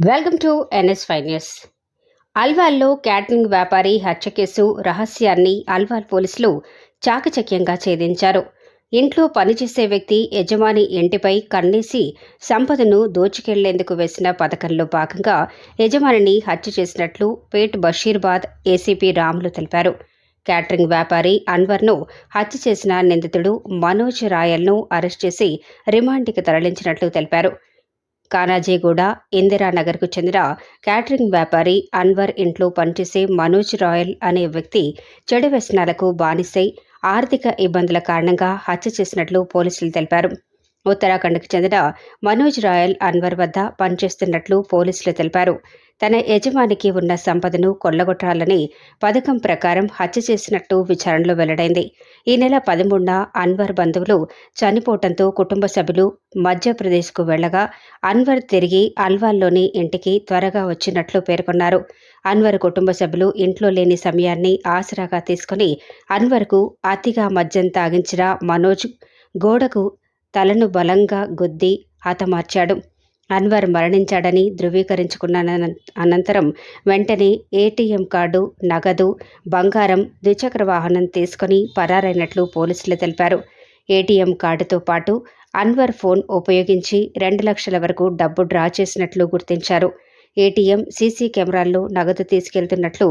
Welcome to NS ఫైనస్ అల్వాల్లో catering వ్యాపారి హత్య కేసు రహస్యాన్ని అల్వాల్ పోలీసులు చాకచక్యంగా ఛేదించారు. ఇంట్లో పనిచేసే వ్యక్తి యజమాని ఇంటిపై కన్నేసి సంపదను దోచుకెళ్ళేందుకు వేసిన పథకంలో భాగంగా యజమానిని హత్య చేసినట్లు పేట్ బషీర్బాద్ ఏసీపీ రాములు తెలిపారు. క్యాటరింగ్ వ్యాపారి అన్వర్ను హత్య చేసిన నిందితుడు మనోజ్ రాయల్ను అరెస్ట్ చేసి రిమాండ్కి తరలించినట్లు తెలిపారు. కానాజీగూడ ఇందిరానగర్కు చెందిన క్యాటరింగ్ వ్యాపారి అన్వర్ ఇంట్లో పనిచేసే మనోజ్ రాయల్ అనే వ్యక్తి చెడు వ్యసనాలకు బానిసై ఆర్థిక ఇబ్బందుల కారణంగా హత్య చేసినట్లు పోలీసులు తెలిపారు. ఉత్తరాఖండ్కు చెందిన మనోజ్ రాయల్ అన్వర్ వద్ద పనిచేస్తున్నట్లు పోలీసులు తెలిపారు. తన యజమానికి ఉన్న సంపదను కొల్లగొట్టాలని పథకం ప్రకారం హత్య చేసినట్టు విచారణలో వెల్లడైంది. ఈ నెల పదమూడున అన్వర్ బంధువులు చనిపోవడంతో కుటుంబ సభ్యులు మధ్యప్రదేశ్కు వెళ్ళగా అన్వర్ తిరిగి అల్వాల్లోని ఇంటికి త్వరగా వచ్చినట్లు పేర్కొన్నారు. అన్వర్ కుటుంబ సభ్యులు ఇంట్లో లేని సమయాన్ని ఆసరాగా తీసుకుని అన్వర్కు అతిగా మద్యం తాగించిన మనోజ్ గోడకు తలను బలంగా గుద్ది హతమార్చాడు. అన్వర్ మరణించాడని ధృవీకరించుకున్న అనంతరం వెంటనే ఏటీఎం కార్డు నగదు బంగారం ద్విచక్ర వాహనం తీసుకుని పరారైనట్లు పోలీసులు తెలిపారు. ఏటీఎం కార్డుతో పాటు అన్వర్ ఫోన్ ఉపయోగించి రెండు లక్షల వరకు డబ్బు డ్రా చేసినట్లు గుర్తించారు. ఏటీఎం సీసీ కెమెరాల్లో నగదు తీసుకెళ్తున్నట్లు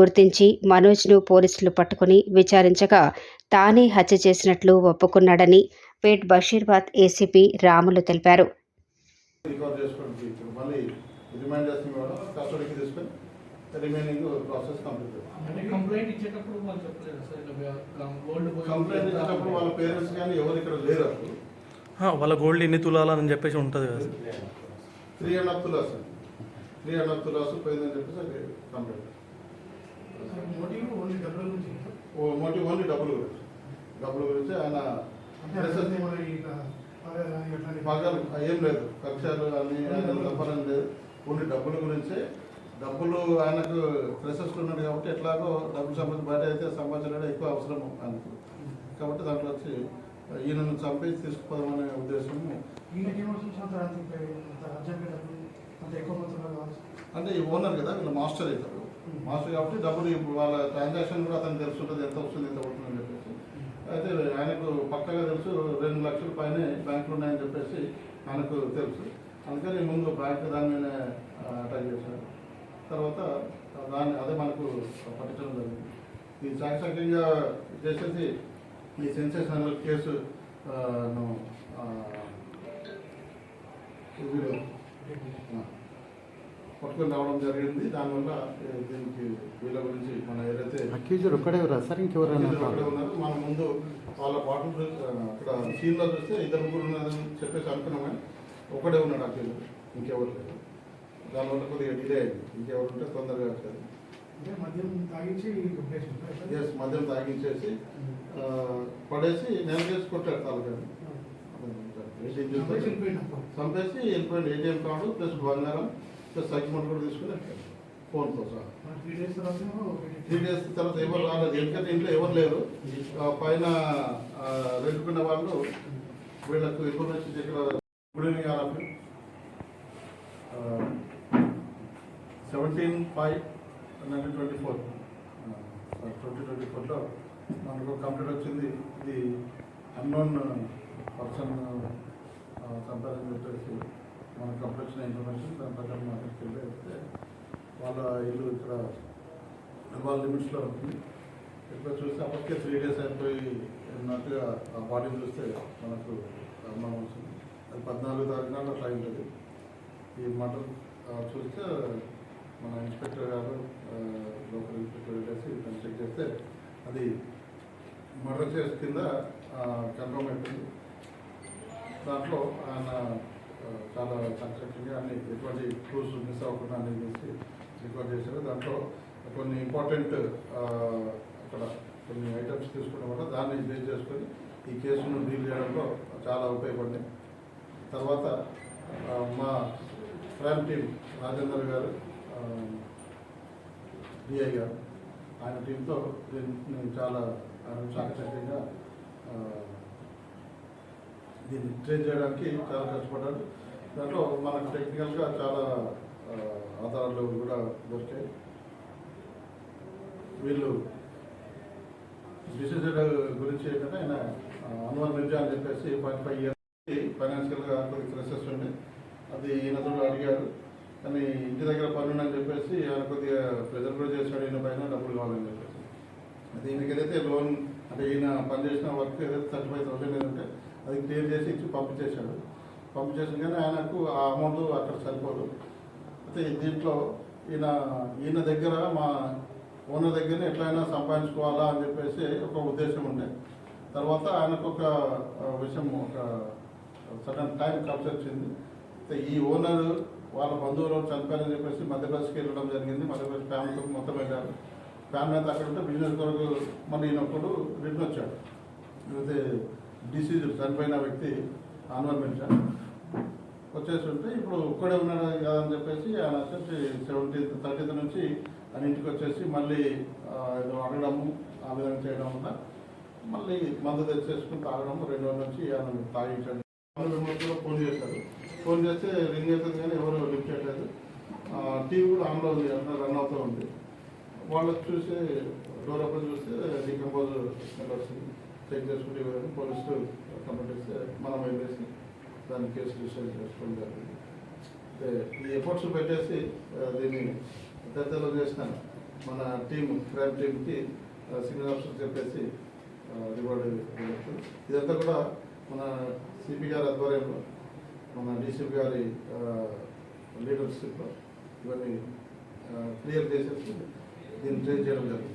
గుర్తించి మనోజ్ను పోలీసులు పట్టుకుని విచారించగా తానే హత్య చేసినట్లు ఒప్పుకున్నాడని పేట్ బషీర్బాద్ ఏసీపీ రాములు తెలిపారు. రికవర్ చేసుకోండి ఇప్పుడు మళ్ళీ రిమైండ్ చేస్తుంది మేడం. కస్టడీకి తీసుకొని రిమైనింగ్ ప్రాసెస్ కంప్లీట్ కంప్లైంట్ ఇచ్చేటప్పుడు వాళ్ళు చెప్పలేదు సార్? ఇలా గోల్డ్ కంప్లైంట్ ఇచ్చేటప్పుడు వాళ్ళ పేరెంట్స్ కానీ ఎవరు ఇక్కడ లేరు అప్పుడు ఆ, వాళ్ళ గోల్డ్ ఎన్ని తులాలని చెప్పేసి ఉంటుంది కదా. Three and half tolas three and half tolas పోయిందని చెప్పేసి అది కంప్లైంట్ మోటివ్ ఓన్లీ డబ్బుల గురించి ఓ మోటివ్ ఓన్లీ డబ్బులు గురించి. డబ్బుల గురించి ఆయన పగలు ఏం లేదు. కక్షాలు అని తప్పని లేదు. ఓన్లీ డబ్బుల గురించే డబ్బులు ఆయనకు ప్రెసెస్లో ఉన్నాడు కాబట్టి ఎట్లాగో డబ్బులు సంబంధించి బయట అయితే సంపాదించడం ఎక్కువ అవసరం ఆయనకు. కాబట్టి దాంట్లో వచ్చి ఈయనను చంపేసి తీసుకుపోదామనే కావాలి అంటే ఈ ఓనర్ కదా వీళ్ళు మాస్టర్ అవుతారు. మాస్టర్ కాబట్టి డబ్బులు ఇప్పుడు వాళ్ళ ట్రాన్సాక్షన్ కూడా అతనికి తెలుస్తుంటుంది ఎంత వస్తుంది ఎంత పడుతుందని చెప్పేసి అయితే ఆయనకు పక్కగా తెలుసు రెండు లక్షల పైన బ్యాంకులు ఉన్నాయని చెప్పేసి ఆయనకు తెలుసు. అందుకని ముందు బ్యాంక్ దాని మీద అటాక్ చేశారు. తర్వాత దాన్ని అదే మనకు పట్టించడం జరిగింది. ఈ చాకచక్యంగా చేసేసి ఈ సెన్సేషనల్ కేసు ఆ, పట్టుకొని రావడం జరిగింది. దానివల్ల దీనికి వీళ్ళ గురించి మన ఏదైతే అక్యూజర్ ఒక్కడే సార్? ఇంకెవరైనా అక్కడే ఉన్నారు? మన ముందు వాళ్ళ బాటిల్ అక్కడ సీన్లో చూస్తే ఇద్దరు ముగ్గురు ఉన్నారని చెప్పేసి అనుకున్నాం కానీ ఒకడే ఉన్నాడు అక్కడ ఇంకెవరు లేరు. దానివల్ల కొద్దిగా డిలే అయింది. ఇంకెవరు ఉంటే తొందరగా కొట్టేసి ఎస్ మద్యం తాగించేసి ఆ, పడేసి నెల చేసి కొట్టాడు తాలూకాని చంపేసి వెళ్ళిపోయింది ఏటీఎం కార్డు ప్లస్ బంగారం అగ్రిమెంట్ కూడా తీసుకుని ఫోన్తో సహా. త్రీ డేస్ తర్వాత త్రీ డేస్ తర్వాత ఎవరు రాలేదు. ఎందుకంటే ఇంట్లో ఎవరు లేరు. పైన రెండుకున్న వాళ్ళు వీళ్ళకు ఇన్ఫర్మేషన్ ఇక్కడ good evening all of seventeen five nineteen twenty four twenty twenty ఫోర్లో మనకు కంప్లీట్ వచ్చింది. ఇది అన్నోన్ పర్సన్ సంపాదన చెప్పేసి మనకు కంప్లీట్ ఇన్ఫర్మేషన్ దాని ప్రకారం మాకు తెలియజేస్తే వాళ్ళ ఇల్లు ఇక్కడ వాళ్ళ లిమిట్స్లో ఉంటుంది. ఇక్కడ చూస్తే అప్పటికే త్రీ డేస్ అయిపోయి ఉన్నట్టుగా ఆ బాడీని చూస్తే మనకు అనుమానం వస్తుంది అది పద్నాలుగు తారీఖు నాడు అట్లా ఉంటుంది ఈ మటన్ చూస్తే మన ఇన్స్పెక్టర్ గారు లోకల్ ఇన్స్పెక్టర్ చేసి దాన్ని చెక్ చేస్తే అది మర్డర్ చేసి కింద కన్ఫర్మ్ అయిపోయింది దాంట్లో ఆయన చాలా చక్కగా అన్ని ఎటువంటి క్లూస్ మిస్ అవ్వకుండా అన్ని చేసి రికార్డ్ చేశారు. దాంట్లో కొన్ని ఇంపార్టెంట్ అక్కడ కొన్ని ఐటమ్స్ తీసుకోవడం వల్ల దాన్ని బేస్ చేసుకొని ఈ కేసును డీల్ చేయడంలో చాలా ఉపయోగపడింది. తర్వాత మా క్రైమ్ టీం రాజేందర్ గారు డిఐ గారు ఆయన టీంతో దీన్ని చాలా ఆయన చాకచక్యంగా దీన్ని ట్రైన్ చేయడానికి చాలా కష్టపడ్డాడు దాంట్లో మనకు టెక్నికల్గా చాలా ఆధారాలు కూడా దొరికాయి. వీళ్ళు డిసిజన్ గురించి ఏంటంటే ఆయన ఆ, అన్వర్ మిర్జా అని చెప్పేసి ఫార్టీ ఫైవ్ ఇయర్స్ ఫైనాన్షియల్గా కొద్దిగా క్రెసెస్ ఉండే. అది ఈయనతో అడిగాడు కానీ ఇంటి దగ్గర పని చెప్పేసి ఆయన కొద్దిగా ప్రెజర్ కూడా చేశాడు ఈయన పైన డబ్బులు కావాలని చెప్పేసి. అది ఈయనకి ఏదైతే లోన్ అంటే ఈయన పనిచేసిన వర్క్ ఏదైతే థర్టీ ఫైవ్ థౌసండ్ ఏదంటే క్లియర్ చేసి ఇచ్చి పంపించేశాడు. పంపించేసిన కానీ ఆయనకు ఆ అమౌంట్ అక్కడ సరిపోదు. అయితే దీంట్లో ఈయన ఈయన దగ్గర మా ఓనర్ దగ్గర ఎట్లయినా సంపాదించుకోవాలా అని చెప్పేసి ఒక ఉద్దేశం ఉండే. తర్వాత ఆయనకు ఒక విషయం ఒక సడన్ టైం కలిసి వచ్చింది. అయితే ఈ ఓనర్ వాళ్ళ బంధువులు చనిపోయారని చెప్పేసి మధ్యప్రదేశ్కి వెళ్ళడం జరిగింది. మధ్యప్రదేశ్ ఫ్యామిలీతో మొత్తం వెళ్ళారు. ఫ్యామిలీ అంతా అక్కడ ఉంటే బిజినెస్ కొరకు మళ్ళీ ఈయనప్పుడు రిటర్న్ వచ్చాడు. అయితే డిసీజ్ చనిపోయిన వ్యక్తి ఆన్వర్ మిర్జా. వచ్చేసి ఉంటే ఇప్పుడు ఒక్కడే ఉన్నాడు కదా అని చెప్పేసి ఆయన వచ్చేసి సెవెంటీన్త్ థర్టీన్త్ నుంచి ఆయన ఇంటికి వచ్చేసి మళ్ళీ అడగడము ఆ విధంగా చేయడం వల్ల మళ్ళీ మందు తెచ్చేసుకుని తాగడం రెండు రోజుల నుంచి ఆయన తాగించాడు. కూడా ఫోన్ చేశారు ఫోన్ చేస్తే రింగ్ అవుతుంది కానీ ఎవరు లిఫ్ట్ చేయలేదు టీవీ కూడా ఆన్లో ఉంది అంతా రన్ అవుతూ ఉంది. వాళ్ళకి చూసి డోర్ ఓపెన్ చూస్తే డీకంపోజ్ వస్తుంది. చెక్ చేసుకుంటే ఇవ్వాలని పోలీసులు కంప్లైంట్ ఇస్తే మనం వెళ్ళేసి దాని కేసు రిజిస్టర్ చేసుకోవడం జరిగింది. అయితే ఈ ఎఫర్ట్స్ పెట్టేసి దీన్ని దత్తలో చేసిన మన టీం క్రైమ్ టీంకి సింగిల్ ఆఫీసర్ చెప్పేసి రివార్డు ఇదంతా కూడా మన సిపి గారి ఆధ్వర్యంలో మన డీసీపీ గారి లీడర్షిప్లో ఇవన్నీ క్లియర్ చేసేసి దీన్ని ట్రైన్ చేయడం జరిగింది.